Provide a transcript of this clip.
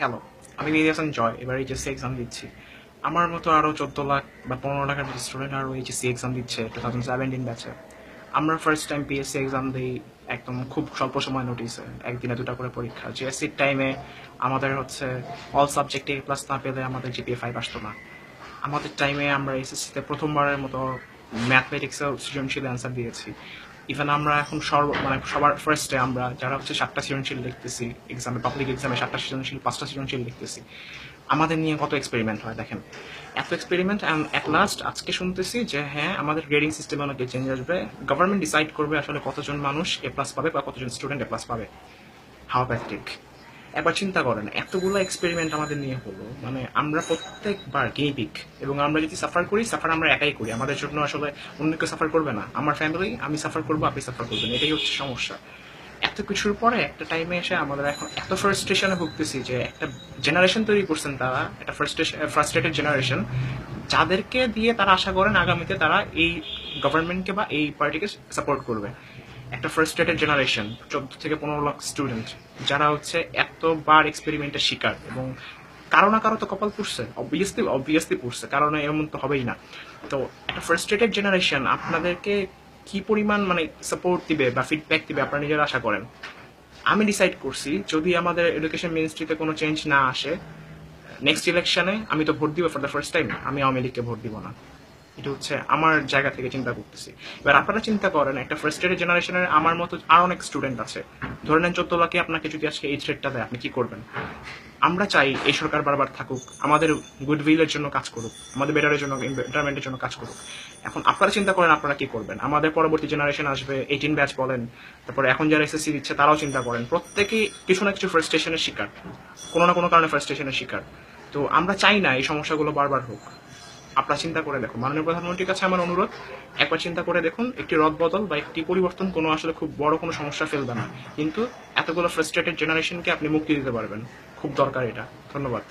Hello আমি মেহেদি জয়, এবার HSC exam দিচ্ছি। আমার মতো আরও চোদ্দ লাখ বা পনেরো লাখের মতো স্টুডেন্ট আরও এইচএসসি এক্সাম দিচ্ছে টু থাউজেন্ড সেভেন্টিন ব্যাচে আমরা ফার্স্ট টাইম পিএসসি এক্সাম দিই একদম খুব স্বল্প সময় নোটিসে একদিনে দুটা করে পরীক্ষা। জিএসসির টাইমে আমাদের হচ্ছে অল সাবজেক্টে প্লাস না পেলে আমাদের জিপিএ ফাইভ আসতো না। আমাদের টাইমে আমরা এসএসসিতে প্রথমবারের মতো ম্যাথমেটিক্সে সৃজনশীল অ্যান্সার দিয়েছি। ইভেন আমরা এখন সর্ব মানে সবার ফার্স্টে আমরা যারা হচ্ছে সাতটা সৃজনশীল লিখতেছি এক্সামে পাবলিক এক্সামে সাতটা সৃজনশীল, পাঁচটা সৃজনশীল লিখতেছি আমাদের নিয়ে কত এক্সপেরিমেন্ট হয় দেখেন। এত এক্সপেরিমেন্ট অ্যান্ড অ্যাট লাস্ট আজকে শুনতেছি যে হ্যাঁ আমাদের গ্রেডিং সিস্টেমে অনেক চেঞ্জ আসবে। গভর্নমেন্ট ডিসাইড করবে আসলে কতজন মানুষ এ প্লাস পাবে বা কতজন স্টুডেন্ট এ প্লাস পাবে। হাও প্যাথিক একবার চিন্তা করেন, এতগুলো এক্সপেরিমেন্ট আমাদের নিয়ে হলো। মানে আমরা প্রত্যেকবার গেইপিক এবং আমরা যদি সাফার করি সাফার আমরা একাই করি। আমাদের জন্য আসলে অন্য কেউ সাফার করবে না। আমার ফ্যামিলি আমি সাফার করব, আপনি সাফার করবেন। এটাই হচ্ছে সমস্যা। এত কিছুর পরে একটা টাইমে এসে আমাদের এখন এত ফার্স্ট্রেশনে ভুগতেছি যে একটা জেনারেশন তৈরি করছেন তারা, একটা ফার্স্ট্রেশন ফ্রাস্ট্রেটেড জেনারেশন যাদেরকে দিয়ে তারা আশা করেন আগামীতে তারা এই গভর্নমেন্টকে বা এই পার্টিকে সাপোর্ট করবে। একটা ফার্স্ট্রেটেড জেনারেশন চোদ্দ থেকে পনেরো লাখ স্টুডেন্ট যারা হচ্ছে এতবার এক্সপেরিমেন্টের শিকার এবং কারও না কারও তো কপাল পুষছে অবভিয়াসলি অবভিয়াসলি পুষছে কারণ এমন তো হবেই না। তো একটা ফার্স্ট্রেটেড জেনারেশন আপনাদেরকে কি পরিমাণ মানে সাপোর্ট দিবে বা ফিডব্যাক দিবে আপনারা নিজেরা আশা করেন? আমি ডিসাইড করছি, যদি আমাদের এডুকেশন মিনিস্ট্রিতে কোনো চেঞ্জ না আসে নেক্সট ইলেকশনে আমি তো ভোট দিব ফর দ্য ফার্স্ট টাইম আমি আওয়ামী লীগকে ভোট দিব না। এটা হচ্ছে আমার জায়গা থেকে চিন্তা করতেছি। এবার আপনারা চিন্তা করেন, একটা ফার্স্ট ইয়ার জেনারেশনের আমার মতো আর অনেক স্টুডেন্ট আছে। ধরে নেন চোদ্দ লাখে আপনাকে যদি আজকে এই থ্রেডটা দেয়, আপনি কি করবেন? আমরা চাই এই সরকার বারবার থাকুক, আমাদের গুডউইলের জন্য কাজ করুক, আমাদের বেটারের জন্য বেটারমেন্টের জন্য কাজ করুক। এখন আপনারা চিন্তা করেন, আপনারা কি করবেন? আমাদের পরবর্তী জেনারেশন আসবে এইটিন ব্যাচ বলেন, তারপরে এখন যারা এসএসসি দিচ্ছে, তারাও চিন্তা করেন, প্রত্যেকেই কিছু না কিছু ফ্রাস্ট্রেশনের শিকার, কোনো না কোনো কারণে ফ্রাস্ট্রেশনের শিকার। তো আমরা চাই না এই সমস্যাগুলো বারবার হোক। আপনারা চিন্তা করে দেখুন। মাননীয় প্রধানমন্ত্রীর কাছে আমার অনুরোধ, একবার চিন্তা করে দেখুন, একটি রদ বদল বা একটি পরিবর্তন কোনো আসলে খুব বড় কোনো সমস্যা ফেলবে না। কিন্তু এতগুলো ফ্রাস্ট্রেটেড জেনারেশনকে আপনি মুক্তি দিতে পারবেন। খুব দরকার এটা। ধন্যবাদ।